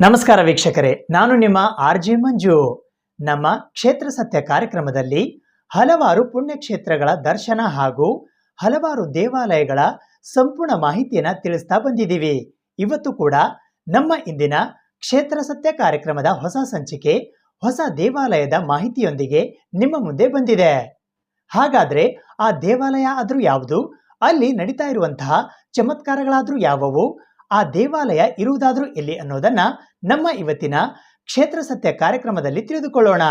ನಮಸ್ಕಾರ ವೀಕ್ಷಕರೇ, ನಾನು ನಿಮ್ಮ ಆರ್ ಜೆ ಮಂಜು. ನಮ್ಮ ಕ್ಷೇತ್ರ ಸತ್ಯ ಕಾರ್ಯಕ್ರಮದಲ್ಲಿ ಹಲವಾರು ಪುಣ್ಯಕ್ಷೇತ್ರಗಳ ದರ್ಶನ ಹಾಗೂ ಹಲವಾರು ದೇವಾಲಯಗಳ ಸಂಪೂರ್ಣ ಮಾಹಿತಿಯನ್ನು ತಿಳಿಸ್ತಾ ಬಂದಿದ್ದೀವಿ. ಇವತ್ತು ಕೂಡ ನಮ್ಮ ಇಂದಿನ ಕ್ಷೇತ್ರ ಸತ್ಯ ಕಾರ್ಯಕ್ರಮದ ಹೊಸ ಸಂಚಿಕೆ, ಹೊಸ ದೇವಾಲಯದ ಮಾಹಿತಿಯೊಂದಿಗೆ ನಿಮ್ಮ ಮುಂದೆ ಬಂದಿದೆ. ಹಾಗಾದ್ರೆ ಆ ದೇವಾಲಯ ಆದರೂ ಯಾವುದು? ಅಲ್ಲಿ ನಡೀತಾ ಇರುವಂತಹ ಚಮತ್ಕಾರಗಳಾದರೂ ಯಾವುವು? ಆ ದೇವಾಲಯ ಇರುವುದಾದರೂ ಎಲ್ಲಿ ಅನ್ನೋದನ್ನ ನಮ್ಮ ಇವತ್ತಿನ ಕ್ಷೇತ್ರ ಸತ್ಯ ಕಾರ್ಯಕ್ರಮದಲ್ಲಿ ತಿಳಿದುಕೊಳ್ಳೋಣ.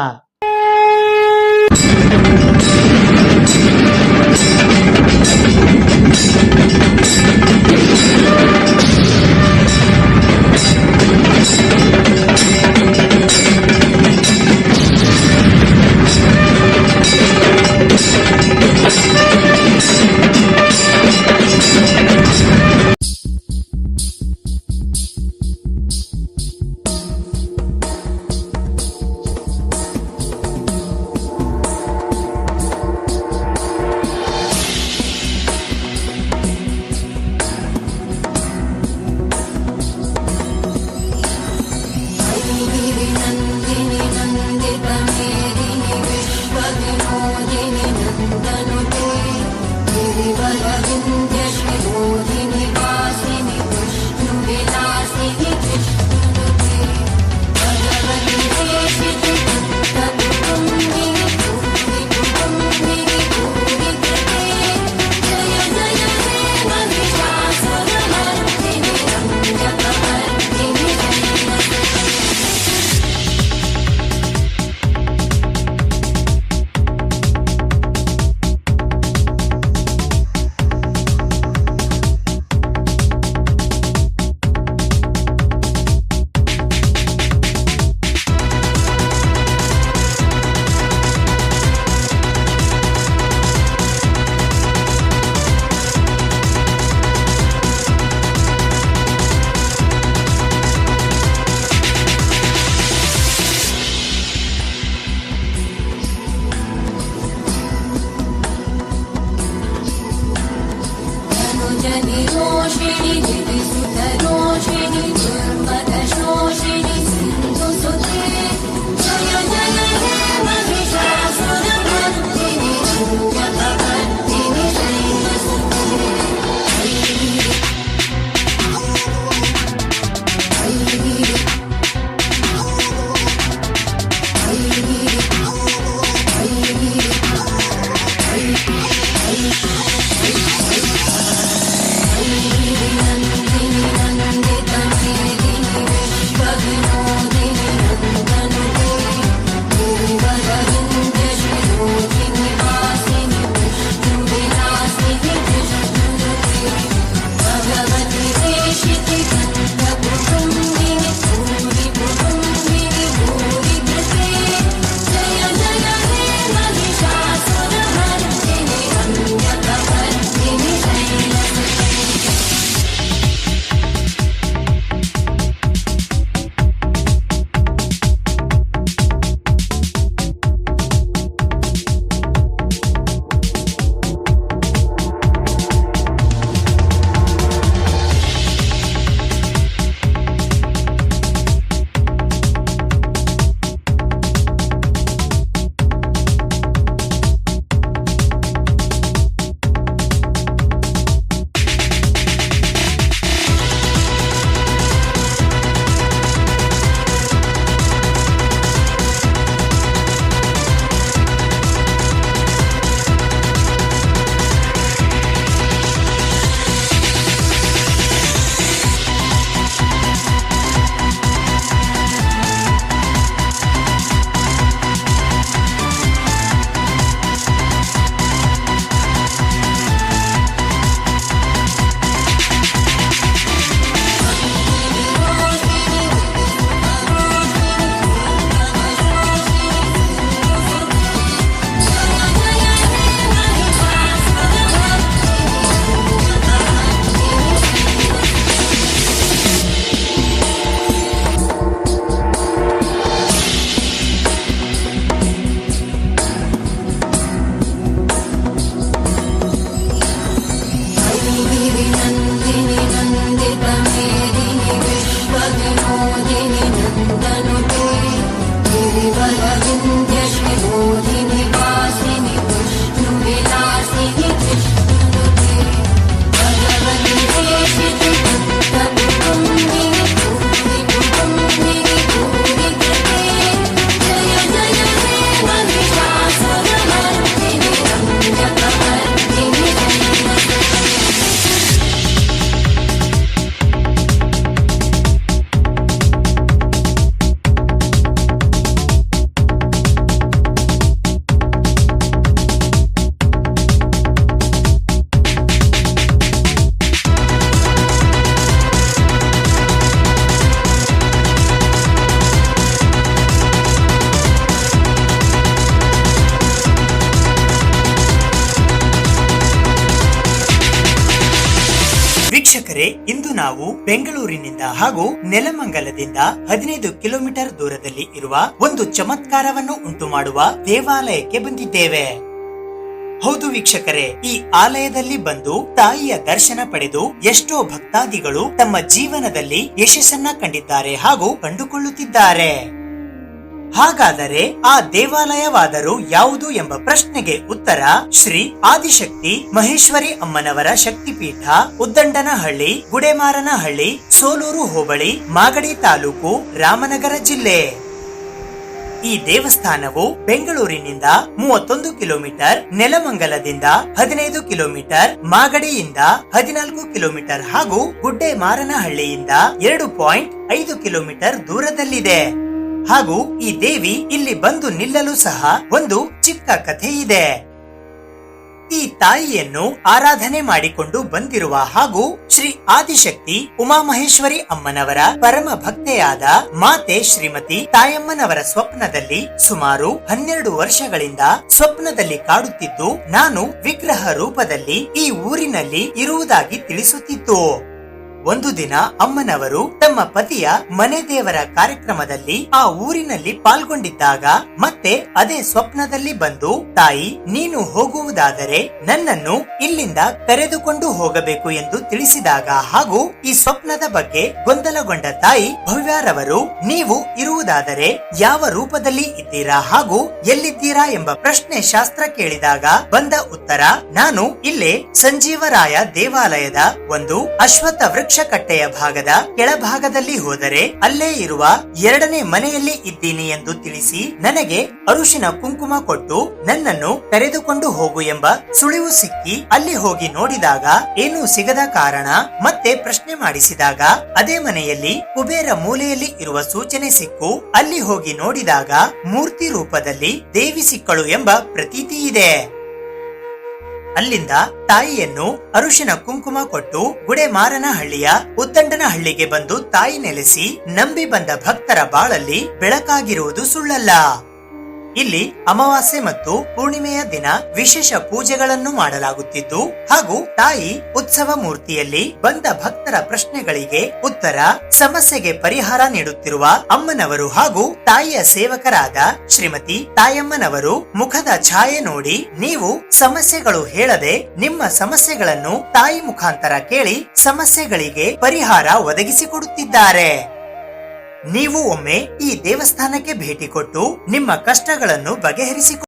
你已不太多 ವೀಕ್ಷಕರೇ, ಇಂದು ನಾವು ಬೆಂಗಳೂರಿನಿಂದ ಹಾಗೂ ನೆಲಮಂಗಲದಿಂದ ಹದಿನೈದು ಕಿಲೋಮೀಟರ್ ದೂರದಲ್ಲಿ ಇರುವ ಒಂದು ಚಮತ್ಕಾರವನ್ನು ಉಂಟು ಮಾಡುವ ದೇವಾಲಯಕ್ಕೆ ಬಂದಿದ್ದೇವೆ. ಹೌದು ವೀಕ್ಷಕರೇ, ಈ ಆಲಯದಲ್ಲಿ ಬಂದು ತಾಯಿಯ ದರ್ಶನ ಪಡೆದು ಎಷ್ಟೋ ಭಕ್ತಾದಿಗಳು ತಮ್ಮ ಜೀವನದಲ್ಲಿ ಯಶಸ್ಸನ್ನ ಕಂಡಿದ್ದಾರೆ ಹಾಗೂ ಕಂಡುಕೊಳ್ಳುತ್ತಿದ್ದಾರೆ. ಹಾಗಾದರೆ ಆ ದೇವಾಲಯವಾದರೂ ಯಾವುದು ಎಂಬ ಪ್ರಶ್ನೆಗೆ ಉತ್ತರ ಶ್ರೀ ಆದಿಶಕ್ತಿ ಮಹೇಶ್ವರಿ ಅಮ್ಮನವರ ಶಕ್ತಿಪೀಠ, ಉದ್ದಂಡನಹಳ್ಳಿ, ಗುಡೆಮಾರನಹಳ್ಳಿ, ಸೋಲೂರು ಹೋಬಳಿ, ಮಾಗಡಿ ತಾಲೂಕು, ರಾಮನಗರ ಜಿಲ್ಲೆ. ಈ ದೇವಸ್ಥಾನವು ಬೆಂಗಳೂರಿನಿಂದ ಮೂವತ್ತೊಂದು ಕಿಲೋಮೀಟರ್, ನೆಲಮಂಗಲದಿಂದ ಹದಿನೈದು ಕಿಲೋಮೀಟರ್, ಮಾಗಡಿಯಿಂದ ಹದಿನಾಲ್ಕು ಕಿಲೋಮೀಟರ್ ಹಾಗೂ ಗುಡ್ಡೆಮಾರನಹಳ್ಳಿಯಿಂದ ಎರಡು ಪಾಯಿಂಟ್ ಐದು ಕಿಲೋಮೀಟರ್ ದೂರದಲ್ಲಿದೆ. ಹಾಗೂ ಈ ದೇವಿ ಇಲ್ಲಿ ಬಂದು ನಿಲ್ಲಲು ಸಹ ಒಂದು ಚಿಕ್ಕ ಕಥೆ ಇದೆ. ಈ ತಾಯಿಯನ್ನು ಆರಾಧನೆ ಮಾಡಿಕೊಂಡು ಬಂದಿರುವ ಹಾಗೂ ಶ್ರೀ ಆದಿಶಕ್ತಿ ಉಮಾಮಹೇಶ್ವರಿ ಅಮ್ಮನವರ ಪರಮ ಭಕ್ತೆಯಾದ ಮಾತೆ ಶ್ರೀಮತಿ ತಾಯಮ್ಮನವರ ಸ್ವಪ್ನದಲ್ಲಿ ಸುಮಾರು ಹನ್ನೆರಡು ವರ್ಷಗಳಿಂದ ಸ್ವಪ್ನದಲ್ಲಿ ಕಾಡುತ್ತಿದ್ದು, ನಾನು ವಿಗ್ರಹ ರೂಪದಲ್ಲಿ ಈ ಊರಿನಲ್ಲಿ ಇರುವುದಾಗಿ ತಿಳಿಸುತ್ತಿತ್ತು. ಒಂದು ದಿನ ಅಮ್ಮನವರು ತಮ್ಮ ಪತಿಯ ಮನೆ ದೇವರ ಕಾರ್ಯಕ್ರಮದಲ್ಲಿ ಆ ಊರಿನಲ್ಲಿ ಪಾಲ್ಗೊಂಡಿದ್ದಾಗ ಮತ್ತೆ ಅದೇ ಸ್ವಪ್ನದಲ್ಲಿ ಬಂದು, ತಾಯಿ, ನೀನು ಹೋಗುವುದಾದರೆ ನನ್ನನ್ನು ಇಲ್ಲಿಂದ ಕರೆದುಕೊಂಡು ಹೋಗಬೇಕು ಎಂದು ತಿಳಿಸಿದಾಗ ಹಾಗೂ ಈ ಸ್ವಪ್ನದ ಬಗ್ಗೆ ಗೊಂದಲಗೊಂಡ ತಾಯಿ ಭವ್ಯಾರವರು, ನೀವು ಇರುವುದಾದರೆ ಯಾವ ರೂಪದಲ್ಲಿ ಇದ್ದೀರಾ ಹಾಗೂ ಎಲ್ಲಿದ್ದೀರಾ ಎಂಬ ಪ್ರಶ್ನೆ ಶಾಸ್ತ್ರ ಕೇಳಿದಾಗ ಬಂದ ಉತ್ತರ, ನಾನು ಇಲ್ಲೇ ಸಂಜೀವರಾಯ ದೇವಾಲಯದ ಒಂದು ಅಶ್ವತ್ಥ ವೃಕ್ಷ ಕಟ್ಟೆಯ ಭಾಗದ ಕೆಳಭಾಗದಲ್ಲಿ ಹೋದರೆ ಅಲ್ಲೇ ಇರುವ ಎರಡನೇ ಮನೆಯಲ್ಲಿ ಇದ್ದೀನಿ ಎಂದು ತಿಳಿಸಿ ನನಗೆ ಅರುಶಿನ ಕುಂಕುಮ ಕೊಟ್ಟು ನನ್ನನ್ನು ಕರೆದುಕೊಂಡು ಹೋಗು ಎಂಬ ಸುಳಿವು ಸಿಕ್ಕಿ ಅಲ್ಲಿ ಹೋಗಿ ನೋಡಿದಾಗ ಏನೂ ಸಿಗದ ಕಾರಣ ಮತ್ತೆ ಪ್ರಶ್ನೆ ಮಾಡಿಸಿದಾಗ ಅದೇ ಮನೆಯಲ್ಲಿ ಕುಬೇರ ಮೂಲೆಯಲ್ಲಿ ಇರುವ ಸೂಚನೆ ಸಿಕ್ಕು. ಅಲ್ಲಿ ಹೋಗಿ ನೋಡಿದಾಗ ಮೂರ್ತಿ ರೂಪದಲ್ಲಿ ದೇವಿ ಸಿಕ್ಕಳು ಎಂಬ ಪ್ರತೀತಿ ಇದೆ. ಅಲ್ಲಿಂದ ತಾಯಿಯನ್ನು ಅರುಶಿನ ಕುಂಕುಮ ಕೊಟ್ಟು ಗುಡೆಮಾರನಹಳ್ಳಿಯ ಉದ್ದಂಡನಹಳ್ಳಿಗೆ ಬಂದು ತಾಯಿ ನೆಲೆಸಿ ನಂಬಿ ಬಂದ ಭಕ್ತರ ಬಾಳಲ್ಲಿ ಬೆಳಕಾಗಿರುವುದು ಸುಳ್ಳಲ್ಲ. ಇಲ್ಲಿ ಅಮಾವಾಸ್ಯೆ ಮತ್ತು ಪೂರ್ಣಿಮೆಯ ದಿನ ವಿಶೇಷ ಪೂಜೆಗಳನ್ನು ಮಾಡಲಾಗುತ್ತಿದ್ದು, ಹಾಗೂ ತಾಯಿ ಉತ್ಸವ ಮೂರ್ತಿಯಲ್ಲಿ ಬಂದ ಭಕ್ತರ ಪ್ರಶ್ನೆಗಳಿಗೆ ಉತ್ತರ, ಸಮಸ್ಯೆಗೆ ಪರಿಹಾರ ನೀಡುತ್ತಿರುವ ಅಮ್ಮನವರು ಹಾಗೂ ತಾಯಿಯ ಸೇವಕರಾದ ಶ್ರೀಮತಿ ತಾಯಮ್ಮನವರು ಮುಖದ ಛಾಯೆ ನೋಡಿ, ನೀವು ಸಮಸ್ಯೆಗಳು ಹೇಳದೆ ನಿಮ್ಮ ಸಮಸ್ಯೆಗಳನ್ನು ತಾಯಿ ಮುಖಾಂತರ ಕೇಳಿ ಸಮಸ್ಯೆಗಳಿಗೆ ಪರಿಹಾರ ಒದಗಿಸಿಕೊಡುತ್ತಿದ್ದಾರೆ. ನೀವು ಒಮ್ಮೆ ಈ ದೇವಸ್ಥಾನಕ್ಕೆ ಭೇಟಿ ಕೊಟ್ಟು ನಿಮ್ಮ ಕಷ್ಟಗಳನ್ನು ಬಗೆಹರಿಸಿಕೊ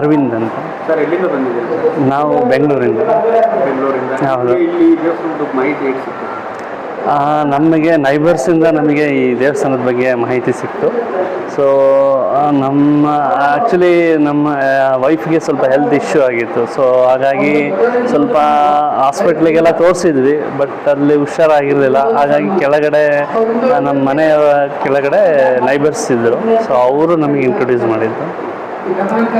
ಅರವಿಂದ್ ಅಂತ. ಸರ್ ಎಲ್ಲಿಂದ ಬಂದಿದ್ದೀರಿ? ಸರ್ ನಾವು ಬೆಂಗಳೂರಿಂದ. ಬೆಂಗಳೂರಿಂದ. ಹೌದು. ಇಲ್ಲಿ ದೇವಸ್ಥಾನದ ಮಾಹಿತಿ ಹೇಗೆ ಸಿಕ್ತು? ನಮಗೆ ನೈಬರ್ಸಿಂದ ನಮಗೆ ಈ ದೇವಸ್ಥಾನದ ಬಗ್ಗೆ ಮಾಹಿತಿ ಸಿಕ್ತು. ಸೊ ನಮ್ಮ ಆ್ಯಕ್ಚುಲಿ ನಮ್ಮ ವೈಫ್ಗೆ ಸ್ವಲ್ಪ ಹೆಲ್ತ್ ಇಶ್ಯೂ ಆಗಿತ್ತು. ಸೊ ಹಾಗಾಗಿ ಸ್ವಲ್ಪ ಹಾಸ್ಪಿಟ್ಲಿಗೆಲ್ಲ ತೋರಿಸಿದ್ವಿ ಬಟ್ ಅಲ್ಲಿ ಹುಷಾರಾಗಿರಲಿಲ್ಲ. ಹಾಗಾಗಿ ಕೆಳಗಡೆ ನಮ್ಮ ಮನೆಯ ಕೆಳಗಡೆ ನೈಬರ್ಸ್ ಇದ್ದರು. ಸೊ ಅವರು ನಮಗೆ ಇಂಟ್ರೊಡ್ಯೂಸ್ ಮಾಡಿದ್ದು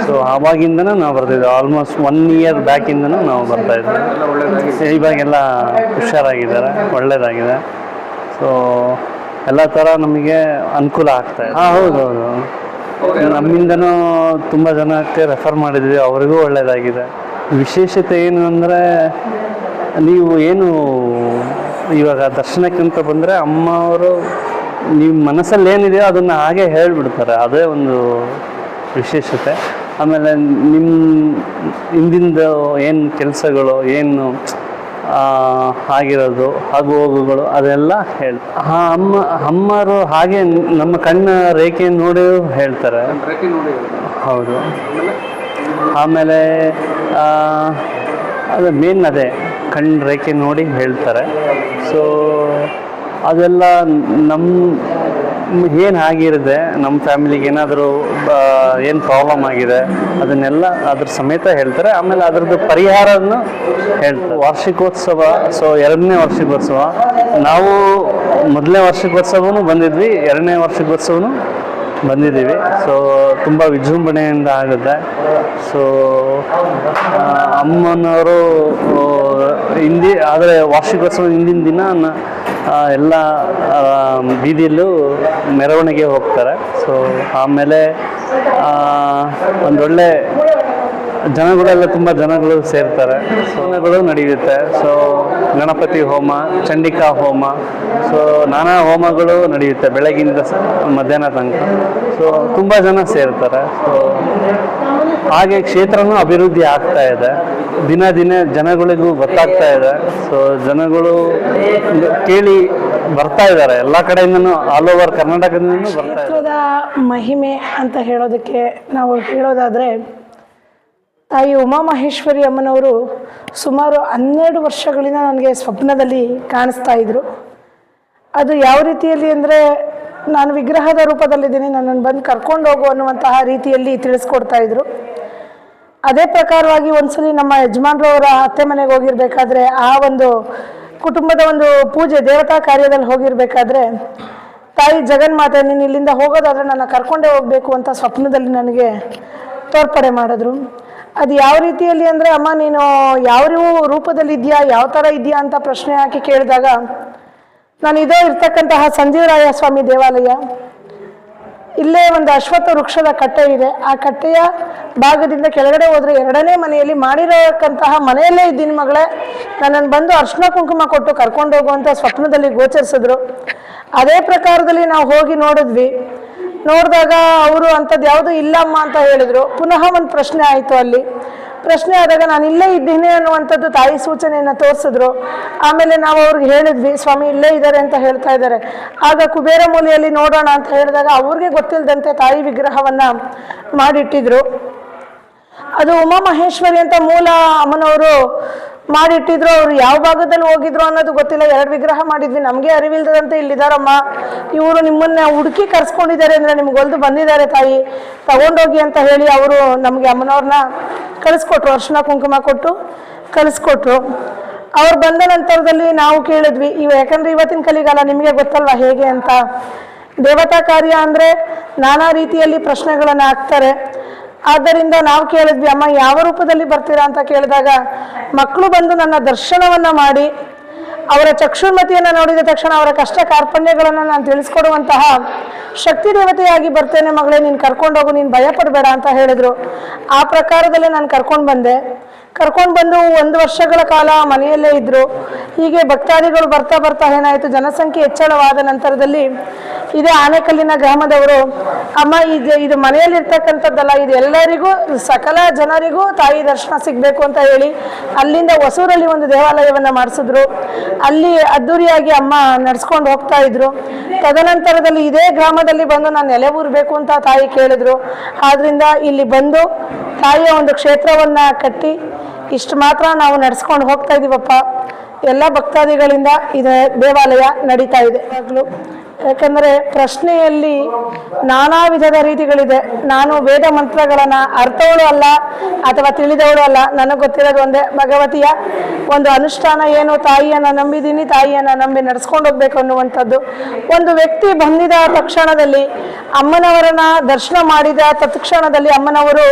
ಸೊ ಆವಾಗಿಂದನೂ ನಾವು ಬರ್ತಿದ್ವಿ. ಆಲ್ಮೋಸ್ಟ್ ಒನ್ ಇಯರ್ ಬ್ಯಾಕಿಂದನೂ ನಾವು ಬರ್ತಾ ಇದ್ವಿ. ಇವಾಗೆಲ್ಲ ಹುಷಾರಾಗಿದ್ದಾರೆ. ಒಳ್ಳೇದಾಗಿದೆ. ಸೊ ಎಲ್ಲ ಥರ ನಮಗೆ ಅನುಕೂಲ ಆಗ್ತಾ ಇದೆ. ಹಾಂ ಹೌದು ಹೌದು. ನಮ್ಮಿಂದನೂ ತುಂಬ ಜನಕ್ಕೆ ರೆಫರ್ ಮಾಡಿದ್ವಿ. ಅವರಿಗೂ ಒಳ್ಳೆಯದಾಗಿದೆ ವಿಶೇಷತೆ ಏನು ಅಂದರೆ ನೀವು ಏನು ಇವಾಗ ದರ್ಶನಕ್ಕಂತ ಬಂದರೆ ಅಮ್ಮ ಅವರು ನಿಮ್ಮ ಮನಸ್ಸಲ್ಲಿ ಏನಿದೆಯೋ ಅದನ್ನು ಹಾಗೆ ಹೇಳಿಬಿಡ್ತಾರೆ. ಅದೇ ಒಂದು ವಿಶೇಷತೆ. ಆಮೇಲೆ ನಿಮ್ಮ ಹಿಂದಿಂದ ಏನು ಕೆಲಸಗಳು ಏನು ಆಗಿರೋದು ಆಗು ಹೋಗುಗಳು ಅದೆಲ್ಲ ಹೇಳಿ ಅಮ್ಮ ಅಮ್ಮರು ಹಾಗೆ ನಮ್ಮ ಕಣ್ಣ ರೇಖೆ ನೋಡಿ ಹೇಳ್ತಾರೆ. ಹೌದು. ಆಮೇಲೆ? ಅದು ಮೇನ್ ಅದೇ ಕಣ್ಣು ರೇಖೆ ನೋಡಿ ಹೇಳ್ತಾರೆ. ಸೊ ಅದೆಲ್ಲ ನಮ್ಮ ಏನು ಆಗಿರುತ್ತೆ ನಮ್ಮ ಫ್ಯಾಮಿಲಿಗೆ ಏನಾದರೂ ಏನು ಪ್ರಾಬ್ಲಮ್ ಆಗಿದೆ? ಅದನ್ನೆಲ್ಲ ಅದ್ರ ಸಮೇತ ಹೇಳ್ತಾರೆ. ಆಮೇಲೆ ಅದ್ರದ್ದು ಪರಿಹಾರವನ್ನು ಹೇಳ್ತಾರೆ. ವಾರ್ಷಿಕೋತ್ಸವ ಸೊ ಎರಡನೇ ವಾರ್ಷಿಕೋತ್ಸವ. ನಾವು ಮೊದಲನೇ ವಾರ್ಷಿಕೋತ್ಸವನು ಬಂದಿದ್ವಿ, ಎರಡನೇ ವಾರ್ಷಿಕೋತ್ಸವನೂ ಬಂದಿದ್ದೀವಿ. ಸೊ ತುಂಬ ವಿಜೃಂಭಣೆಯಿಂದ ಆಗುತ್ತೆ. ಸೊ ಅಮ್ಮನವರು ಹಿಂದಿ, ಆದರೆ ವಾರ್ಷಿಕೋತ್ಸವ ಹಿಂದಿನ ದಿನ ಎಲ್ಲ ಬೀದಿಯಲ್ಲೂ ಮೆರವಣಿಗೆ ಹೋಗ್ತಾರೆ. ಸೊ ಆಮೇಲೆ ಒಂದೊಳ್ಳೆ ಜನಗಳೆಲ್ಲ ತುಂಬ ಜನಗಳು ಸೇರ್ತಾರೆ. ಹೋಮಗಳು ನಡೆಯುತ್ತೆ. ಸೊ ಗಣಪತಿ ಹೋಮ, ಚಂಡಿಕಾ ಹೋಮ. ಸೊ ನಾನಾ ಹೋಮಗಳು ನಡೆಯುತ್ತೆ ಬೆಳಗಿಂದ ಮಧ್ಯಾಹ್ನ ತನಕ. ಸೊ ತುಂಬ ಜನ ಸೇರ್ತಾರೆ. ಸೊ ಹಾಗೆ ಕ್ಷೇತ್ರನೂ ಅಭಿವೃದ್ಧಿ ಆಗ್ತಾ ಇದೆ. ದಿನ ದಿನ ಜನಗಳಿಗೂ ಗೊತ್ತಾಗ್ತಾ ಇದೆ. ಸೊ ಜನಗಳು ಕೇಳಿ ಬರ್ತಾ ಇದ್ದಾರೆ. ಎಲ್ಲ ಕಡೆಯಿಂದನೂ ಆಲ್ ಓವರ್ ಕರ್ನಾಟಕದಿಂದನೂ ಬರ್ತಾ ಕ್ಷೇತ್ರದ ಮಹಿಮೆ ಅಂತ ಹೇಳೋದಕ್ಕೆ ನಾವು ಹೇಳೋದಾದರೆ ತಾಯಿ ಉಮಾಮಹೇಶ್ವರಿ ಅಮ್ಮನವರು ಸುಮಾರು ಹನ್ನೆರಡು ವರ್ಷಗಳಿಂದ ನನಗೆ ಸ್ವಪ್ನದಲ್ಲಿ ಕಾಣಿಸ್ತಾ ಇದ್ರು. ಅದು ಯಾವ ರೀತಿಯಲ್ಲಿ ಅಂದರೆ ನಾನು ವಿಗ್ರಹದ ರೂಪದಲ್ಲಿದ್ದೀನಿ, ನನ್ನನ್ನು ಬಂದು ಕರ್ಕೊಂಡು ಹೋಗು ಅನ್ನುವಂತಹ ರೀತಿಯಲ್ಲಿ ತಿಳಿಸ್ಕೊಡ್ತಾ ಇದ್ರು. ಅದೇ ಪ್ರಕಾರವಾಗಿ ಒಂದ್ಸಲಿ ನಮ್ಮ ಯಜಮಾನ್ರವರ ಅತ್ತೆ ಮನೆಗೆ ಹೋಗಿರ್ಬೇಕಾದ್ರೆ, ಆ ಒಂದು ಕುಟುಂಬದ ಒಂದು ಪೂಜೆ, ದೇವತಾ ಕಾರ್ಯದಲ್ಲಿ ಹೋಗಿರ್ಬೇಕಾದ್ರೆ, ತಾಯಿ ಜಗನ್ಮಾತೆ, ನೀನು ಇಲ್ಲಿಂದ ಹೋಗೋದಾದ್ರೆ ನನ್ನ ಕರ್ಕೊಂಡೇ ಹೋಗಬೇಕು ಅಂತ ಸ್ವಪ್ನದಲ್ಲಿ ನನಗೆ ತೋರ್ಪಡೆ ಮಾಡಿದ್ರು. ಅದು ಯಾವ ರೀತಿಯಲ್ಲಿ ಅಂದರೆ, ಅಮ್ಮ, ನೀನು ಯಾವ ರೂಪದಲ್ಲಿ ಇದೆಯಾ ಯಾವ ಥರ ಇದೆಯಾ ಅಂತ ಪ್ರಶ್ನೆ ಹಾಕಿ ಕೇಳಿದಾಗ, ನಾನು ಇದೇ ಇರ್ತಕ್ಕಂತಹ ಸಂಜೀವರಾಯ ಸ್ವಾಮಿ ದೇವಾಲಯ. ಇಲ್ಲೇ ಒಂದು ಅಶ್ವತ್ಥ ವೃಕ್ಷದ ಕಟ್ಟೆ ಇದೆ. ಆ ಕಟ್ಟೆಯ ಭಾಗದಿಂದ ಕೆಳಗಡೆ ಹೋದರೆ ಎರಡನೇ ಮನೆಯಲ್ಲಿ ಮಾಡಿರತಕ್ಕಂತಹ ಮನೆಯಲ್ಲೇ ಇದ್ದೀನಿ ಮಗಳೇ. ನನ್ನನ್ನು ಬಂದು ಅರ್ಶನ ಕುಂಕುಮ ಕೊಟ್ಟು ಕರ್ಕೊಂಡು ಹೋಗುವಂತ ಸ್ವಪ್ನದಲ್ಲಿ ಗೋಚರಿಸಿದ್ರು. ಅದೇ ಪ್ರಕಾರದಲ್ಲಿ ನಾವು ಹೋಗಿ ನೋಡಿದ್ವಿ. ನೋಡಿದಾಗ ಅವರು ಅಂಥದ್ದು ಯಾವುದು ಇಲ್ಲಮ್ಮ ಅಂತ ಹೇಳಿದ್ರು. ಪುನಃ ಒಂದು ಪ್ರಶ್ನೆ ಆಯಿತು ಅಲ್ಲಿ. ಪ್ರಶ್ನೆ ಆದಾಗ ನಾನು ಇಲ್ಲೇ ಇದ್ದೀನಿ ಅನ್ನುವಂಥದ್ದು ತಾಯಿ ಸೂಚನೆಯನ್ನು ತೋರಿಸಿದ್ರು. ಆಮೇಲೆ ನಾವು ಅವ್ರಿಗೆ ಹೇಳಿದ್ವಿ, ಸ್ವಾಮಿ, ಇಲ್ಲೇ ಇದ್ದಾರೆ ಅಂತ ಹೇಳ್ತಾ ಇದ್ದಾರೆ. ಆಗ ಕುಬೇರ ಮೂಲೆಯಲ್ಲಿ ನೋಡೋಣ ಅಂತ ಹೇಳಿದಾಗ ಅವ್ರಿಗೆ ಗೊತ್ತಿಲ್ಲದಂತೆ ತಾಯಿ ವಿಗ್ರಹವನ್ನು ಮಾಡಿಟ್ಟಿದ್ರು. ಅದು ಉಮಾ ಮಹೇಶ್ವರಿ ಅಂತ ಮೂಲ ಅಮ್ಮನವರು ಮಾಡಿಟ್ಟಿದ್ರು, ಅವ್ರು ಯಾವ ಭಾಗದಲ್ಲಿ ಹೋಗಿದ್ರು ಅನ್ನೋದು ಗೊತ್ತಿಲ್ಲ. ಎರಡು ವಿಗ್ರಹ ಮಾಡಿದ್ವಿ. ನಮಗೆ ಅರಿವಿಲ್ದಂತೆ ಇಲ್ಲಿದಾರಮ್ಮ. ಇವರು ನಿಮ್ಮನ್ನ ಹುಡುಕಿ ಕರ್ಸ್ಕೊಂಡಿದ್ದಾರೆ ಅಂದ್ರೆ ನಿಮ್ಗೆ ಹೊಲ್ದು ಬಂದಿದ್ದಾರೆ ತಾಯಿ. ತಗೊಂಡೋಗಿ ಅಂತ ಹೇಳಿ ಅವರು ನಮಗೆ ಅಮ್ಮನವ್ರನ್ನ ಕಳಿಸ್ಕೊಟ್ರು. ಅರ್ಶಿನ ಕುಂಕುಮ ಕೊಟ್ಟು ಕಳಿಸ್ಕೊಟ್ರು. ಅವ್ರು ಬಂದ ನಂತರದಲ್ಲಿ ನಾವು ಕೇಳಿದ್ವಿ, ಇವ ಯಾಕಂದ್ರೆ ಇವತ್ತಿನ ಕಲಿಗಾಲ ನಿಮಗೆ ಗೊತ್ತಲ್ವಾ ಹೇಗೆ ಅಂತ. ದೇವತಾ ಕಾರ್ಯ ಅಂದ್ರೆ ನಾನಾ ರೀತಿಯಲ್ಲಿ ಪ್ರಶ್ನೆಗಳನ್ನು ಹಾಕ್ತಾರೆ. ಆದ್ದರಿಂದ ನಾವು ಕೇಳಿದ್ವಿ, ಅಮ್ಮ, ಯಾವ ರೂಪದಲ್ಲಿ ಬರ್ತೀರಾ? ಅಂತ ಕೇಳಿದಾಗ, ಮಕ್ಕಳು ಬಂದು ನನ್ನ ದರ್ಶನವನ್ನ ಮಾಡಿ, ಅವರ ಚಕ್ಷುರ್ಮತಿಯನ್ನು ನೋಡಿದ ತಕ್ಷಣ ಅವರ ಕಷ್ಟ ಕಾರ್ಪಣ್ಯಗಳನ್ನು ನಾನು ತಿಳಿಸ್ಕೊಡುವಂತಹ ಶಕ್ತಿ ದೇವತೆಯಾಗಿ ಬರ್ತೇನೆ ಮಗಳೇ, ನೀನು ಕರ್ಕೊಂಡೋಗು, ನೀನು ಭಯ ಪಡಬೇಡ ಅಂತ ಹೇಳಿದರು. ಆ ಪ್ರಕಾರದಲ್ಲೇ ನಾನು ಕರ್ಕೊಂಡು ಬಂದೆ. ಕರ್ಕೊಂಡು ಬಂದು ಒಂದು ವರ್ಷಗಳ ಕಾಲ ಮನೆಯಲ್ಲೇ ಇದ್ದರು ಹೀಗೆ ಭಕ್ತಾದಿಗಳು ಬರ್ತಾ ಬರ್ತಾ ಏನಾಯಿತು? ಜನಸಂಖ್ಯೆ ಹೆಚ್ಚಳವಾದ ನಂತರದಲ್ಲಿ ಇದೇ ಆನೆಕಲ್ಲಿನ ಗ್ರಾಮದವರು, ಅಮ್ಮ ಇದು ಇದು ಮನೆಯಲ್ಲಿರ್ತಕ್ಕಂಥದ್ದಲ್ಲ, ಇದು ಎಲ್ಲರಿಗೂ, ಸಕಲ ಜನರಿಗೂ ತಾಯಿ ದರ್ಶನ ಸಿಗಬೇಕು ಅಂತ ಹೇಳಿ ಅಲ್ಲಿಂದ ಹೊಸೂರಲ್ಲಿ ಒಂದು ದೇವಾಲಯವನ್ನು ಮಾಡಿಸಿದ್ರು. ಅಲ್ಲಿ ಅದ್ದೂರಿಯಾಗಿ ಅಮ್ಮ ನಡ್ಸ್ಕೊಂಡು ಹೋಗ್ತಾ ಇದ್ರು. ತದನಂತರದಲ್ಲಿ ಇದೇ ಗ್ರಾಮದಲ್ಲಿ ಬಂದು ನಾನು ನೆಲೆ ಊರಬೇಕು ಅಂತ ತಾಯಿ ಕೇಳಿದ್ರು. ಆದ್ರಿಂದ ಇಲ್ಲಿ ಬಂದು ತಾಯಿಯ ಒಂದು ಕ್ಷೇತ್ರವನ್ನ ಕಟ್ಟಿ ಇಷ್ಟು ಮಾತ್ರ ನಾವು ನಡೆಸ್ಕೊಂಡು ಹೋಗ್ತಾ ಇದೀವಪ್ಪ. ಎಲ್ಲ ಭಕ್ತಾದಿಗಳಿಂದ ಇದೆ ದೇವಾಲಯ ನಡೀತಾ ಇದೆ. ಯಾಕಂದ್ರೆ ಪ್ರಶ್ನೆಯಲ್ಲಿ ನಾನಾ ವಿಧದ ರೀತಿಗಳಿದೆ. ನಾನು ವೇದ ಮಂತ್ರಗಳನ್ನ ಅರ್ಥವಳು ಅಲ್ಲ ಅಥವಾ ತಿಳಿದವಳು ಅಲ್ಲ. ನನಗೆ ಗೊತ್ತಿರೋದು ಒಂದೇ. ಭಗವತಿಯ ಒಂದು ಅನುಷ್ಠಾನ ಏನು, ತಾಯಿಯನ್ನ ನಂಬಿದ್ದೀನಿ, ತಾಯಿಯನ್ನ ನಂಬಿ ನಡ್ಸ್ಕೊಂಡು ಹೋಗ್ಬೇಕು ಅನ್ನುವಂಥದ್ದು. ಒಂದು ವ್ಯಕ್ತಿ ಬಂದಿದ ತಕ್ಷಣದಲ್ಲಿ ಅಮ್ಮನವರನ್ನ ದರ್ಶನ ಮಾಡಿದ ತತ್ಕ್ಷಣದಲ್ಲಿ ಅಮ್ಮನವರು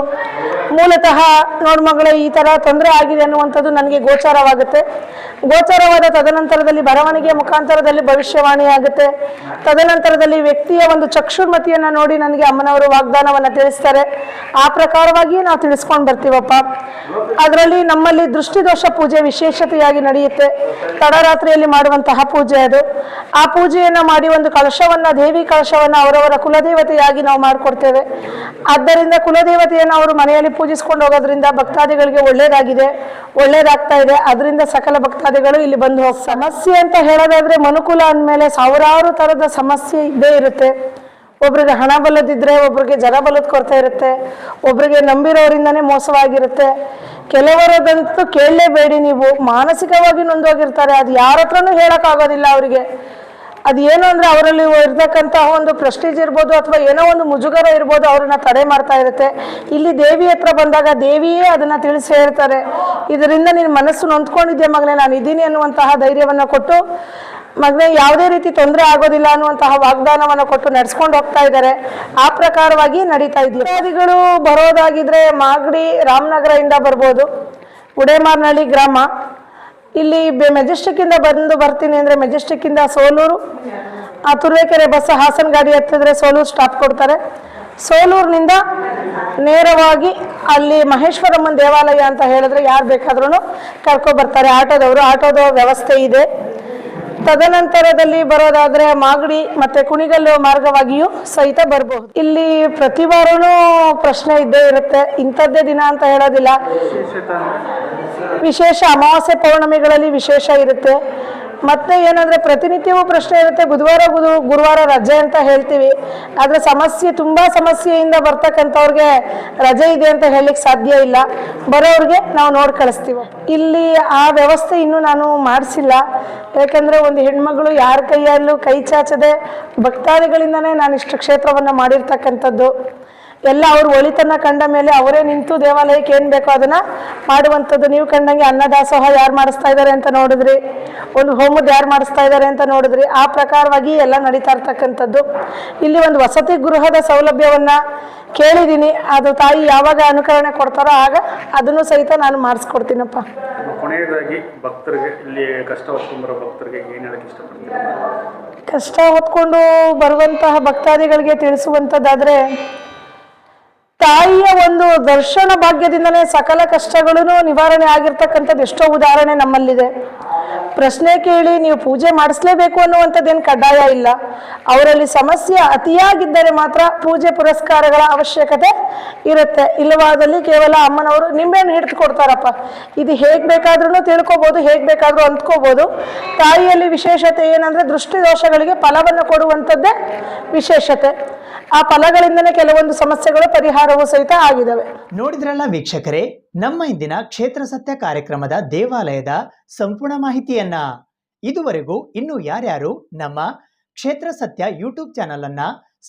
ಮೂಲತಃ ನೋಡು ಮಗಳೇ ಈ ತರ ತೊಂದರೆ ಆಗಿದೆ ಅನ್ನುವಂಥದ್ದು ನನಗೆ ಗೋಚಾರವಾಗುತ್ತೆ. ಗೋಚಾರವಾದ ತದನಂತರದಲ್ಲಿ ಬರವಣಿಗೆ ಮುಖಾಂತರದಲ್ಲಿ ಭವಿಷ್ಯವಾಣಿ ಆಗುತ್ತೆ. ತದನಂತರದಲ್ಲಿ ವ್ಯಕ್ತಿಯ ಒಂದು ಚಕ್ಷುರ್ಮತಿಯನ್ನು ನೋಡಿ ನನಗೆ ಅಮ್ಮನವರು ವಾಗ್ದಾನವನ್ನ ತಿಳಿಸ್ತಾರೆ. ಆ ಪ್ರಕಾರವಾಗಿಯೇ ನಾವು ತಿಳಿಸ್ಕೊಂಡು ಬರ್ತೀವಪ್ಪ. ಅದರಲ್ಲಿ ನಮ್ಮಲ್ಲಿ ದೃಷ್ಟಿದೋಷ ಪೂಜೆ ವಿಶೇಷತೆಯಾಗಿ ನಡೆಯುತ್ತೆ. ತಡರಾತ್ರಿಯಲ್ಲಿ ಮಾಡುವಂತಹ ಪೂಜೆ ಅದು. ಆ ಪೂಜೆಯನ್ನ ಮಾಡಿ ಒಂದು ಕಳಶವನ್ನು, ದೇವಿ ಕಳಶವನ್ನು ಅವರವರ ಕುಲದೇವತೆಯಾಗಿ ನಾವು ಮಾಡಿಕೊಡ್ತೇವೆ. ಆದ್ದರಿಂದ ಕುಲದೇವತೆಯನ್ನು ಅವರು ಮನೆಯಲ್ಲಿ ಪೂಜಿಸ್ಕೊಂಡು ಹೋಗೋದ್ರಿಂದ ಭಕ್ತಾದಿಗಳಿಗೆ ಒಳ್ಳೇದಾಗಿದೆ, ಒಳ್ಳೇದಾಗ್ತಾ ಇದೆ. ಅದರಿಂದ ಸಕಲ ಭಕ್ತಾದಿಗಳು ಇಲ್ಲಿ ಬಂದು ಹೋಗ್, ಸಮಸ್ಯೆ ಅಂತ ಹೇಳೋದಾದ್ರೆ ಮನುಕುಲ ಅಂದಮೇಲೆ ಸಾವಿರಾರು ತರದ ಸಮಸ್ಯೆ ಇದ್ದೇ ಇರುತ್ತೆ. ಒಬ್ರಿಗೆ ಹಣ ಬಲ್ಲದಿದ್ರೆ ಒಬ್ರಿಗೆ ಜನ ಬಲದ ಕೊರತೆ ಇರುತ್ತೆ. ಒಬ್ರಿಗೆ ನಂಬಿರೋರಿಂದನೇ ಮೋಸವಾಗಿರುತ್ತೆ. ಕೆಲವರದಂತೂ ಕೇಳಲೇಬೇಡಿ ನೀವು. ಮಾನಸಿಕವಾಗಿ ನೊಂದೋಗಿರ್ತಾರೆ. ಅದು ಯಾರ ಹತ್ರನೂ ಹೇಳೋಕ್ಕಾಗೋದಿಲ್ಲ ಅವರಿಗೆ. ಅದು ಏನು ಅಂದ್ರೆ ಅವರಲ್ಲಿ ಇರ್ತಕ್ಕಂತಹ ಒಂದು ಪ್ರೆಸ್ಟೀಜ್ ಇರ್ಬೋದು ಅಥವಾ ಏನೋ ಒಂದು ಮುಜುಗರ ಇರ್ಬೋದು, ಅವ್ರನ್ನ ತಡೆ ಮಾಡ್ತಾ ಇರುತ್ತೆ. ಇಲ್ಲಿ ದೇವಿ ಹತ್ರ ಬಂದಾಗ ದೇವಿಯೇ ಅದನ್ನ ತಿಳಿಸಿ ಹೇಳ್ತಾರೆ ಇದರಿಂದ ನಿನ್ನ ಮನಸ್ಸು ನೊಂದ್ಕೊಂಡಿದ್ದೆ ಮಗಳೇ ನಾನು ಇದ್ದೀನಿ ಅನ್ನುವಂತಹ ಧೈರ್ಯವನ್ನ ಕೊಟ್ಟು, ಮಗನೇ, ಯಾವುದೇ ರೀತಿ ತೊಂದರೆ ಆಗೋದಿಲ್ಲ ಅನ್ನುವಂತಹ ವಾಗ್ದಾನವನ್ನು ಕೊಟ್ಟು ನಡೆಸ್ಕೊಂಡು ಹೋಗ್ತಾ ಇದ್ದಾರೆ. ಆ ಪ್ರಕಾರವಾಗಿ ನಡೀತಾ ಭಕ್ತಾದಿಗಳು ಬರೋದಾಗಿದ್ರೆ ಮಾಗಡಿ ರಾಮನಗರದಿಂದ ಬರ್ಬೋದು. ಉಡೇಮಾರ್ನಹಳ್ಳಿ ಗ್ರಾಮ. ಇಲ್ಲಿ ಮೆಜೆಸ್ಟಿಕ್ಕಿಂದ ಬಂದು ಬರ್ತೀನಿ ಅಂದರೆ ಮೆಜೆಸ್ಟಿಕ್ಕಿಂದ ಸೋಲೂರು, ಆ ತುರ್ವೇಕೆರೆ ಬಸ್ ಹಾಸನ ಗಾಡಿ ಹತ್ತಿದ್ರೆ ಸೋಲೂರು ಸ್ಟಾಪ್ ಕೊಡ್ತಾರೆ. ಸೋಲೂರಿನಿಂದ ನೇರವಾಗಿ ಅಲ್ಲಿ ಮಹೇಶ್ವರಮ್ಮನ ದೇವಾಲಯ ಅಂತ ಹೇಳಿದ್ರೆ ಯಾರು ಬೇಕಾದ್ರೂ ಕರ್ಕೊಬರ್ತಾರೆ ಆಟೋದವರು, ಆಟೋದ ವ್ಯವಸ್ಥೆ ಇದೆ. ತದನಂತರದಲ್ಲಿ ಬರೋದಾದ್ರೆ ಮಾಗಡಿ ಮತ್ತೆ ಕುಣಿಗಲ್ಲು ಮಾರ್ಗವಾಗಿಯೂ ಸಹಿತ ಬರಬಹುದು. ಇಲ್ಲಿ ಪ್ರತಿ ವಾರನೂ ಪ್ರಶ್ನೆ ಇದ್ದೇ ಇರುತ್ತೆ. ಇಂಥದ್ದೇ ದಿನ ಅಂತ ಹೇಳೋದಿಲ್ಲ. ವಿಶೇಷ ಅಮಾವಾಸ್ಯೆ ಪೌರ್ಣಮಿಗಳಲ್ಲಿ ವಿಶೇಷ ಇರುತ್ತೆ. ಮತ್ತೆ ಏನಂದ್ರೆ ಪ್ರತಿನಿತ್ಯವೂ ಪ್ರಶ್ನೆ ಇರುತ್ತೆ, ಬುಧವಾರ ಗುರು ಗುರುವಾರ ರಜೆ ಅಂತ ಹೇಳ್ತೀವಿ. ಆದ್ರೆ ಸಮಸ್ಯೆ ತುಂಬಾ ಸಮಸ್ಯೆಯಿಂದ ಬರ್ತಕ್ಕಂಥವ್ರಿಗೆ ರಜೆ ಇದೆ ಅಂತ ಹೇಳಲಿಕ್ಕೆ ಸಾಧ್ಯ ಇಲ್ಲ. ಬರೋರಿಗೆ ನಾವು ನೋಡಿ ಕಳಿಸ್ತೀವಿ. ಇಲ್ಲಿ ಆ ವ್ಯವಸ್ಥೆ ಇನ್ನೂ ನಾನು ಮಾಡಿಸಿಲ್ಲ. ಯಾಕಂದ್ರೆ ಒಂದು ಹೆಣ್ಮಗಳು ಯಾರ ಕೈಯಲ್ಲೂ ಕೈ ಚಾಚದೆ ಭಕ್ತಾದಿಗಳಿಂದನೇ ನಾನು ಇಷ್ಟು ಕ್ಷೇತ್ರವನ್ನು ಮಾಡಿರ್ತಕ್ಕಂಥದ್ದು. ಎಲ್ಲ ಅವ್ರ ಒಳಿತನ್ನ ಕಂಡ ಮೇಲೆ ಅವರೇ ನಿಂತು ದೇವಾಲಯಕ್ಕೆ ಏನು ಬೇಕೋ ಅದನ್ನ ಮಾಡುವಂಥದ್ದು. ನೀವು ಕಂಡಂಗೆ ಅನ್ನದಾಸೋಹ ಯಾರು ಮಾಡಿಸ್ತಾ ಇದ್ದಾರೆ ಅಂತ ನೋಡಿದ್ರಿ? ಒಂದು ಹೋಮದ ಯಾರು ಮಾಡಿಸ್ತಾ ಇದ್ದಾರೆ ಅಂತ ನೋಡಿದ್ರಿ? ಆ ಪ್ರಕಾರವಾಗಿ ಎಲ್ಲ ನಡೀತಾ ಇರ್ತಕ್ಕಂಥದ್ದು. ಇಲ್ಲಿ ಒಂದು ವಸತಿ ಗೃಹದ ಸೌಲಭ್ಯವನ್ನ ಕೇಳಿದ್ದೀನಿ ಅದು ತಾಯಿ ಯಾವಾಗ ಅನುಕರಣೆ ಕೊಡ್ತಾರೋ ಆಗ ಅದನ್ನು ಸಹಿತ ನಾನು ಮಾಡಿಸ್ಕೊಡ್ತೀನಪ್ಪ. ಕೊನೆಯದಾಗಿ ಭಕ್ತರಿಗೆ ಇಲ್ಲಿ ಕಷ್ಟ ಹೊತ್ಕೊಂಡ್ಬರೋ ಭಕ್ತರಿಗೆ ಏನು ಹೇಳಕ್ಕೆ ಇಷ್ಟಪಡ್ತೀನಿ ಕಷ್ಟ ಹೊತ್ಕೊಂಡು ಬರುವಂತಹ ಭಕ್ತಾದಿಗಳಿಗೆ ತಿಳಿಸುವಂಥದ್ದಾದ್ರೆ ತಾಯಿಯ ಒಂದು ದರ್ಶನ ಭಾಗ್ಯದಿಂದನೇ ಸಕಲ ಕಷ್ಟಗಳೂ ನಿವಾರಣೆ ಆಗಿರ್ತಕ್ಕಂಥದ್ದು ಎಷ್ಟೋ ಉದಾಹರಣೆ ನಮ್ಮಲ್ಲಿದೆ. ಪ್ರಶ್ನೆ ಕೇಳಿ ನೀವು ಪೂಜೆ ಮಾಡಿಸ್ಲೇಬೇಕು ಅನ್ನುವಂಥದ್ದೇನು ಕಡ್ಡಾಯ ಇಲ್ಲ. ಅವರಲ್ಲಿ ಸಮಸ್ಯೆ ಅತಿಯಾಗಿದ್ದರೆ ಮಾತ್ರ ಪೂಜೆ ಪುರಸ್ಕಾರಗಳ ಅವಶ್ಯಕತೆ ಇರುತ್ತೆ. ಇಲ್ಲವಾದಲ್ಲಿ ಕೇವಲ ಅಮ್ಮನವರು ನಿಂಬೆಹಣ್ಣು ಹಿಡಿದು ಕೊಡ್ತಾರಪ್ಪ ಇದು ಹೇಗೆ ಬೇಕಾದ್ರೂ ತಿಳ್ಕೊಬೋದು, ಹೇಗೆ ಬೇಕಾದರೂ ಅಂದ್ಕೋಬೋದು. ತಾಯಿಯಲ್ಲಿ ವಿಶೇಷತೆ ಏನಂದ್ರೆ ದೃಷ್ಟಿದೋಷಗಳಿಗೆ ಫಲವನ್ನು ಕೊಡುವಂಥದ್ದೇ ವಿಶೇಷತೆ. ಆ ಫಲಗಳಿಂದನೇ ಕೆಲವೊಂದು ಸಮಸ್ಯೆಗಳು ಪರಿಹಾರವೂ ಸಹಿತ ಆಗಿದ್ದಾವೆ. ನೋಡಿದ್ರಲ್ಲ ವೀಕ್ಷಕರೇ, ನಮ್ಮ ಇಂದಿನ ಕ್ಷೇತ್ರ ಸತ್ಯ ಕಾರ್ಯಕ್ರಮದ ದೇವಾಲಯದ ಸಂಪೂರ್ಣ ಮಾಹಿತಿಯನ್ನ. ಇದುವರೆಗೂ ಇನ್ನು ಯಾರ್ಯಾರು ನಮ್ಮ ಕ್ಷೇತ್ರ ಸತ್ಯ ಯೂಟ್ಯೂಬ್ ಚಾನಲ್ ಅನ್ನ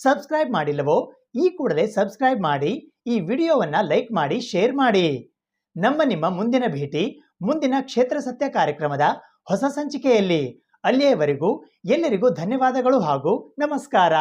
ಸಬ್ಸ್ಕ್ರೈಬ್ ಮಾಡಿಲ್ಲವೋ, ಈ ಕೂಡಲೇ ಸಬ್ಸ್ಕ್ರೈಬ್ ಮಾಡಿ, ಈ ವಿಡಿಯೋವನ್ನ ಲೈಕ್ ಮಾಡಿ, ಶೇರ್ ಮಾಡಿ. ನಮ್ಮ ನಿಮ್ಮ ಮುಂದಿನ ಭೇಟಿ ಮುಂದಿನ ಕ್ಷೇತ್ರ ಸತ್ಯ ಕಾರ್ಯಕ್ರಮದ ಹೊಸ ಸಂಚಿಕೆಯಲ್ಲಿ. ಅಲ್ಲಿಯವರೆಗೂ ಎಲ್ಲರಿಗೂ ಧನ್ಯವಾದಗಳು ಹಾಗೂ ನಮಸ್ಕಾರ.